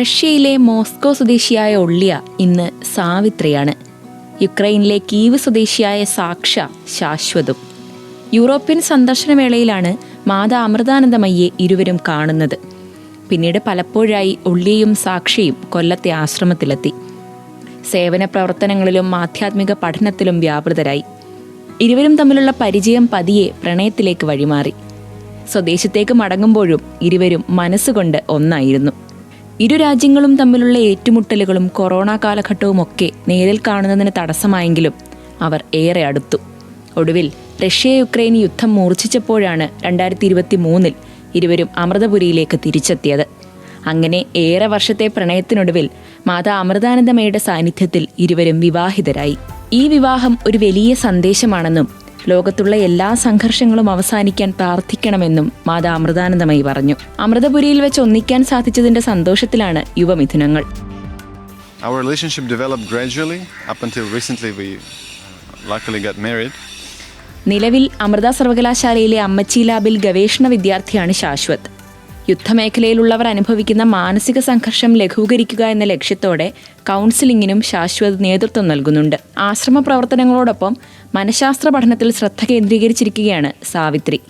റഷ്യയിലെ മോസ്കോ സ്വദേശിയായ ഒള്ളിയ ഇന്ന് സാവിത്രിയാണ്. യുക്രൈനിലെ കീവ് സ്വദേശിയായ സാക്ഷ ശാശ്വതും. യൂറോപ്യൻ സന്ദർശനവേളയിലാണ് മാതാ അമൃതാനന്ദമയ്യെ ഇരുവരും കാണുന്നത്. പിന്നീട് പലപ്പോഴായി ഒള്ളിയയും സാക്ഷിയും കൊല്ലത്തെ ആശ്രമത്തിലെത്തി. സേവന പ്രവർത്തനങ്ങളിലും ആധ്യാത്മിക പഠനത്തിലും വ്യാപൃതരായി. ഇരുവരും തമ്മിലുള്ള പരിചയം പതിയെ പ്രണയത്തിലേക്ക് വഴിമാറി. സ്വദേശത്തേക്ക് മടങ്ങുമ്പോഴും ഇരുവരും മനസ്സുകൊണ്ട് ഒന്നായിരുന്നു. ഇരു രാജ്യങ്ങളും തമ്മിലുള്ള ഏറ്റുമുട്ടലുകളും കൊറോണ കാലഘട്ടവും ഒക്കെ നേരിൽ കാണുന്നതിന് തടസ്സമായെങ്കിലും അവർ ഏറെ അടുത്തു. ഒടുവിൽ റഷ്യ യുക്രൈൻ യുദ്ധം മൂർച്ഛിച്ചപ്പോഴാണ് രണ്ടായിരത്തി ഇരുപത്തി മൂന്നിൽ ഇരുവരും അമൃതപുരിയിലേക്ക് തിരിച്ചെത്തിയത്. അങ്ങനെ ഏറെ വർഷത്തെ പ്രണയത്തിനൊടുവിൽ മാതാ അമൃതാനന്ദമയുടെ സാന്നിധ്യത്തിൽ ഇരുവരും വിവാഹിതരായി. ഈ വിവാഹം ഒരു വലിയ സന്ദേശമാണെന്നും ലോകത്തുള്ള എല്ലാ സംഘർഷങ്ങളും അവസാനിക്കാൻ പ്രാർത്ഥിക്കണമെന്നും മാതാ അമൃതാനന്ദമയി പറഞ്ഞു. അമൃതപുരിയിൽ വെച്ച് ഒന്നിക്കാൻ സാധിച്ചതിന്റെ സന്തോഷത്തിലാണ് യുവമിഥുനങ്ങൾ. Our relationship developed gradually up until recently we uh, luckily got married. നിലവിൽ അമൃത സർവകലാശാലയിലെ അമ്മച്ചി ലാബിൽ ഗവേഷണ വിദ്യാർത്ഥിയാണ് ശാശ്വത്. യുദ്ധമേഖലയിലുള്ളവർ അനുഭവിക്കുന്ന മാനസിക സംഘർഷം ലഘൂകരിക്കുക എന്ന ലക്ഷ്യത്തോടെ കൗൺസിലിംഗിനും ശാശ്വത നേതൃത്വം നൽകുന്നുണ്ട്. ആശ്രമ പ്രവർത്തനങ്ങളോടൊപ്പം മനഃശാസ്ത്ര പഠനത്തിൽ ശ്രദ്ധ കേന്ദ്രീകരിച്ചിരിക്കുകയാണ് സാവിത്രി.